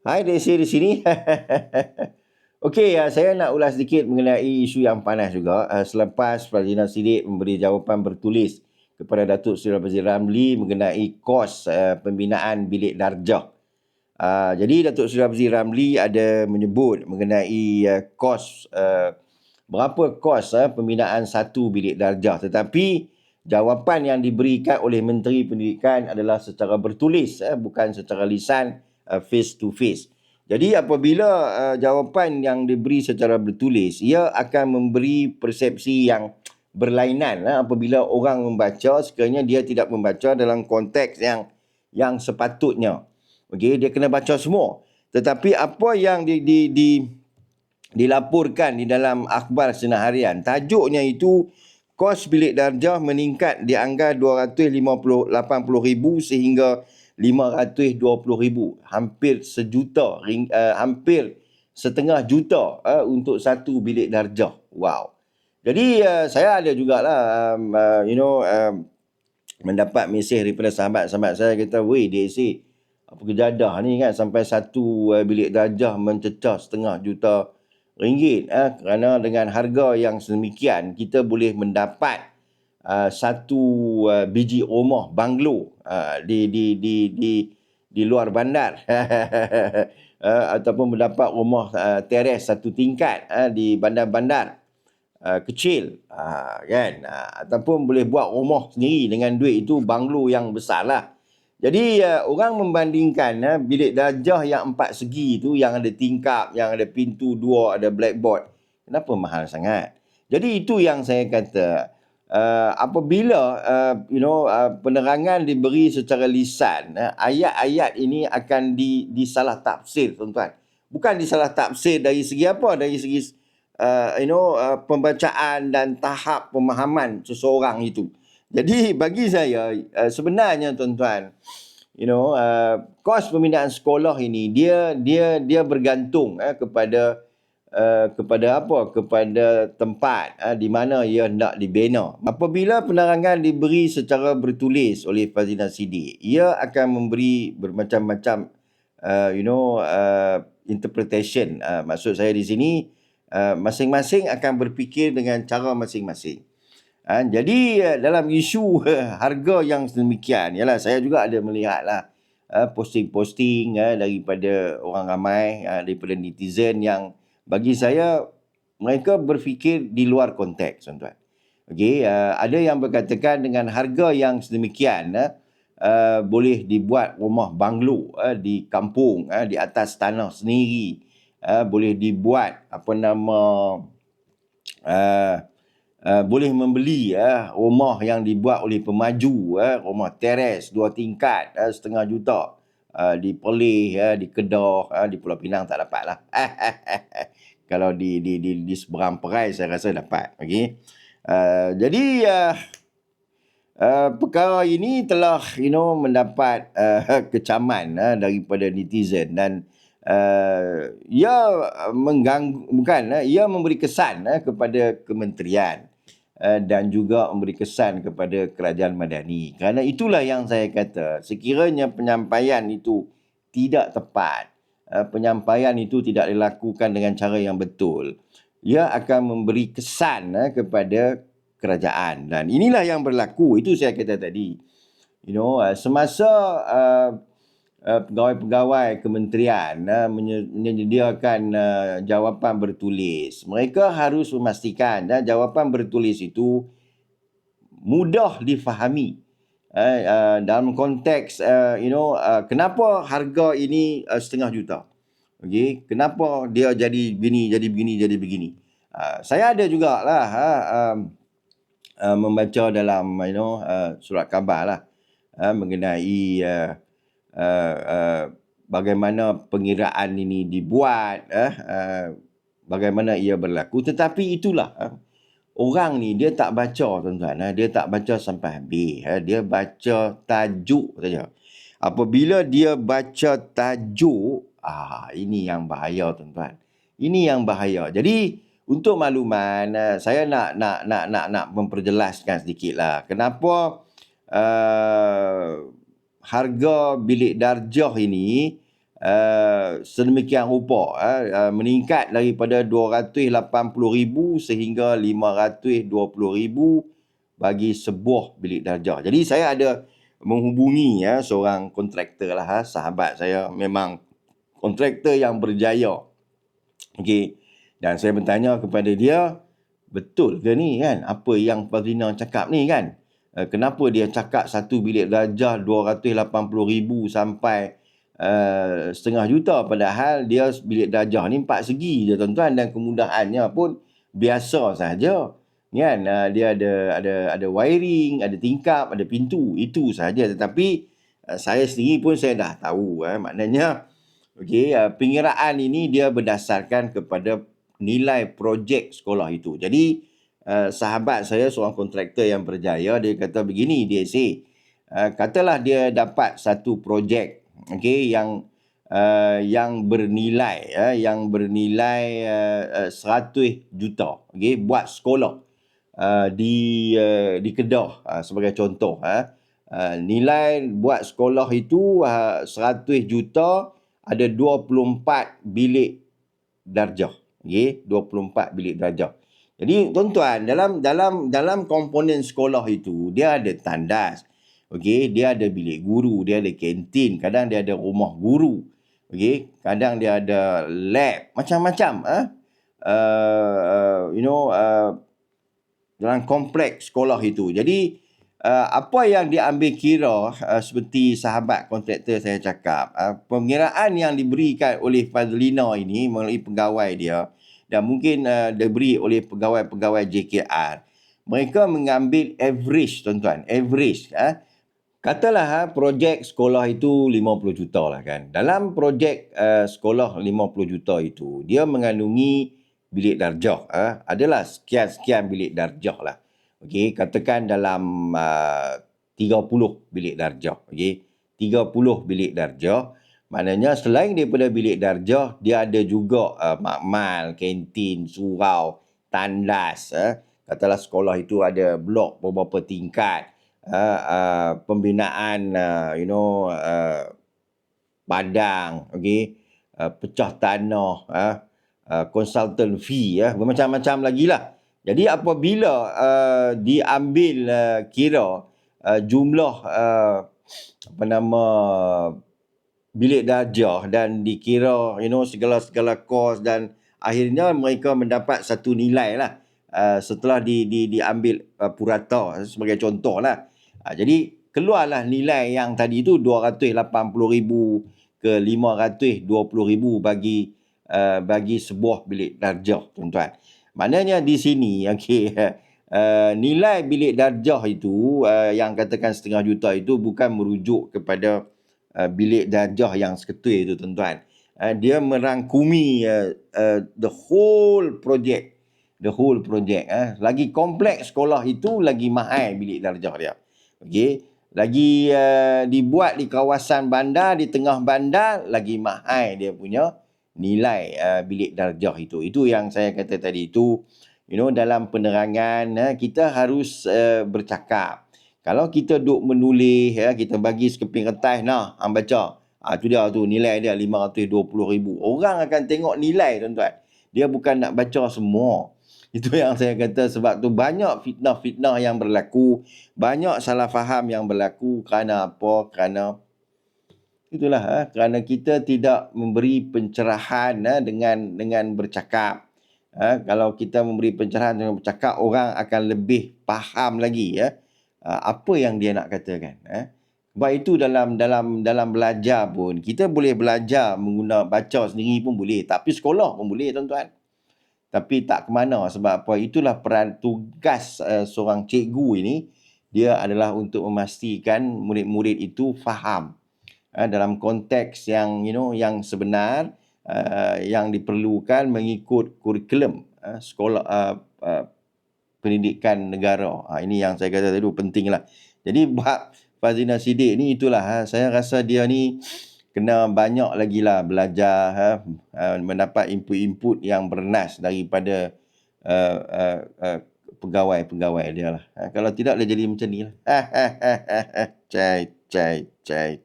Hai Desi di sini. Okey, uh, saya nak ulas sedikit mengenai isu yang panas juga. Uh, selepas Fazina Sidik memberi jawapan bertulis kepada Datuk Seri Abazir Ramli mengenai kos uh, pembinaan bilik darjah. Uh, jadi Datuk Seri Abazir Ramli ada menyebut mengenai uh, kos uh, berapa kos uh, pembinaan satu bilik darjah tetapi jawapan yang diberikan oleh Menteri Pendidikan adalah secara bertulis uh, bukan secara lisan uh, face to face. Jadi apabila uh, jawapan yang diberi secara bertulis ia akan memberi persepsi yang berlainan uh, apabila orang membaca sekiranya dia tidak membaca dalam konteks yang yang sepatutnya. Okey, dia kena baca semua. Tetapi apa yang di, di, di, dilaporkan di dalam akhbar senaharian, tajuknya itu kos bilik darjah meningkat di angka 280 ribu sehingga 520 ribu. Hampir sejuta, ring, uh, hampir setengah juta uh, untuk satu bilik darjah. Wow. Jadi uh, saya ada jugalah, um, uh, you know, um, mendapat mesej daripada sahabat-sahabat saya kata, weh DSC, apa kejadah ni kan sampai satu uh, bilik darjah mencecah setengah juta ringgit eh, kerana dengan harga yang sedemikian kita boleh mendapat uh, satu uh, biji rumah banglo uh, di di di di di luar bandar uh, ataupun mendapat rumah uh, teres satu tingkat uh, di bandar-bandar uh, kecil uh, kan uh, ataupun boleh buat rumah sendiri dengan duit itu banglo yang besar lah jadi uh, orang membandingkan uh, bilik darjah yang empat segi tu yang ada tingkap, yang ada pintu dua, ada blackboard. Kenapa mahal sangat? Jadi itu yang saya kata uh, apabila uh, you know uh, penerangan diberi secara lisan, uh, ayat-ayat ini akan di disalah tafsir tuan-tuan. Bukan disalah tafsir dari segi apa? Dari segi uh, you know uh, pembacaan dan tahap pemahaman seseorang itu. Jadi bagi saya uh, sebenarnya tuan-tuan you know uh, kos pembinaan sekolah ini dia dia dia bergantung uh, kepada uh, kepada apa kepada tempat uh, di mana ia nak dibina. Apabila penerangan diberi secara bertulis oleh Fazina Sidi, ia akan memberi bermacam-macam uh, you know uh, interpretation. Uh, maksud saya di sini uh, masing-masing akan berfikir dengan cara masing-masing. Ha, jadi eh, dalam isu harga yang sedemikian, yalah saya juga ada melihatlah uh, posting-posting uh, daripada orang ramai, uh, daripada netizen yang bagi saya mereka berfikir di luar konteks, tuan-tuan. Okey, uh, ada yang berkatakan dengan harga yang sedemikian uh, uh, boleh dibuat rumah banglo uh, di kampung uh, di atas tanah sendiri. Uh, boleh dibuat apa nama uh, uh, boleh membeli uh, rumah yang dibuat oleh pemaju uh, rumah teres dua tingkat uh, setengah juta uh, di Perlis uh, di Kedah uh, di Pulau Pinang tak dapat lah. Kalau di di di di seberang perai saya rasa dapat okey? Uh, jadi uh, Uh, perkara ini telah you know mendapat uh, kecaman uh, daripada netizen dan uh, ia mengganggu bukan uh, ia memberi kesan uh, kepada kementerian dan juga memberi kesan kepada kerajaan madani. Kerana itulah yang saya kata, sekiranya penyampaian itu tidak tepat, eh, penyampaian itu tidak dilakukan dengan cara yang betul, ia akan memberi kesan eh, kepada kerajaan. Dan inilah yang berlaku, itu saya kata tadi. You know, semasa pegawai-pegawai kementerian uh, menyediakan uh, jawapan bertulis. Mereka harus memastikan uh, jawapan bertulis itu mudah difahami. Uh, uh, dalam konteks uh, you know uh, kenapa harga ini uh, setengah juta okey kenapa dia jadi begini jadi begini jadi begini uh, saya ada jugalah uh, uh, membaca dalam you know uh, surat khabar lah uh, mengenai uh, uh, uh, bagaimana pengiraan ini dibuat, uh, uh, bagaimana ia berlaku. Tetapi itulah uh, orang ni dia tak baca tuan-tuan, uh, dia tak baca sampai habis. Uh, dia baca tajuk saja. Apabila dia baca tajuk, ah ini yang bahaya tuan-tuan. Ini yang bahaya. Jadi untuk makluman, uh, saya nak nak nak nak nak memperjelaskan sedikitlah. Kenapa uh, harga bilik darjah ini uh, sedemikian rupa uh, uh, meningkat daripada 280,000 sehingga 520,000 bagi sebuah bilik darjah. Jadi saya ada menghubungi ya seorang kontraktor lah ha, sahabat saya memang kontraktor yang berjaya. Okey. Dan saya bertanya kepada dia, betul ke ni kan? Apa yang Fazlina cakap ni kan? Uh, kenapa dia cakap satu bilik darjah 280,000 sampai uh, setengah juta? Padahal dia bilik darjah ni empat segi je tuan-tuan dan kemudahannya pun biasa saja. Kan uh, dia ada ada ada wiring ada tingkap ada pintu itu saja. Tetapi uh, saya sendiri pun saya dah tahu eh maknanya okey uh, pengiraan ini dia berdasarkan kepada nilai projek sekolah itu. Jadi uh, sahabat saya seorang kontraktor yang berjaya dia kata begini dia say uh, katalah dia dapat satu projek okey yang uh, yang bernilai uh, yang bernilai uh, uh, 100 juta okey buat sekolah uh, di uh, di Kedah uh, sebagai contoh uh, uh, nilai buat sekolah itu uh, 100 juta ada 24 bilik darjah okey 24 bilik darjah jadi tuan-tuan dalam dalam dalam komponen sekolah itu dia ada tandas. Okey dia ada bilik guru dia ada kantin kadang dia ada rumah guru. Okey kadang dia ada lab macam-macam ah uh, uh, you know uh, dalam kompleks sekolah itu. Jadi uh, apa yang diambil kira uh, seperti sahabat kontraktor saya cakap, uh, pengiraan yang diberikan oleh Fazlina ini melalui pegawai dia dan mungkin uh, diberi oleh pegawai-pegawai JKR. Mereka mengambil average tuan-tuan, average uh, Katalah ha, projek sekolah itu 50 juta lah kan. Dalam projek uh, sekolah 50 juta itu, dia mengandungi bilik darjah eh, adalah sekian-sekian bilik darjah lah. Okey, katakan dalam uh, 30 bilik darjah. Okey, 30 bilik darjah. Maknanya selain daripada bilik darjah, dia ada juga uh, makmal, kantin, surau, tandas. Eh. Katalah sekolah itu ada blok beberapa tingkat. Uh, uh, pembinaan, uh, you know, uh, padang, okay, uh, pecah tanah, uh, Uh, consultant fee ya bermacam-macam lagi lah jadi apabila uh, diambil uh, kira uh, jumlah uh, apa nama bilik darjah dan dikira you know segala-segala kos dan akhirnya mereka mendapat satu nilai lah uh, setelah di, di, diambil uh, purata sebagai contoh lah uh, jadi keluarlah nilai yang tadi itu 280,000 ke 520,000 bagi Uh, bagi sebuah bilik darjah tuan-tuan. Maknanya di sini okey uh, nilai bilik darjah itu uh, yang katakan setengah juta itu bukan merujuk kepada uh, bilik darjah yang seketui itu tuan-tuan. Uh, dia merangkumi uh, uh, the whole project the whole project uh. lagi kompleks sekolah itu lagi mahal bilik darjah dia. Okey lagi uh, dibuat di kawasan bandar di tengah bandar lagi mahal dia punya nilai uh, bilik darjah itu. Itu yang saya kata tadi itu you know dalam penerangan uh, kita harus uh, bercakap. Kalau kita duk menulis ya kita bagi sekeping kertas nah hang baca. Ah tu dia tu nilai dia 520,000. Orang akan tengok nilai tuan-tuan. Dia bukan nak baca semua. Itu yang saya kata sebab tu banyak fitnah-fitnah yang berlaku, banyak salah faham yang berlaku kerana apa? Kerana itulah ha, kerana kita tidak memberi pencerahan ha, dengan dengan bercakap ha, kalau kita memberi pencerahan dengan bercakap orang akan lebih faham lagi ya ha, apa yang dia nak katakan ha. sebab itu dalam dalam dalam belajar pun kita boleh belajar menggunakan baca sendiri pun boleh. Tapi sekolah pun boleh tuan-tuan. Tapi tak ke mana sebab apa? Itulah peran tugas uh, seorang cikgu ini. Dia adalah untuk memastikan murid-murid itu faham uh, dalam konteks yang you know yang sebenar uh, yang diperlukan mengikut kurikulum uh, sekolah uh, uh, pendidikan negara. Uh, ini yang saya kata tadi pentinglah. Jadi buat Fazina Sidik ni itulah uh, saya rasa dia ni kena banyak lagi lah belajar uh, uh, mendapat input-input yang bernas daripada uh, uh, uh, pegawai-pegawai dia lah. Uh, kalau tidak dia jadi macam ni lah. Cai, cai, cai.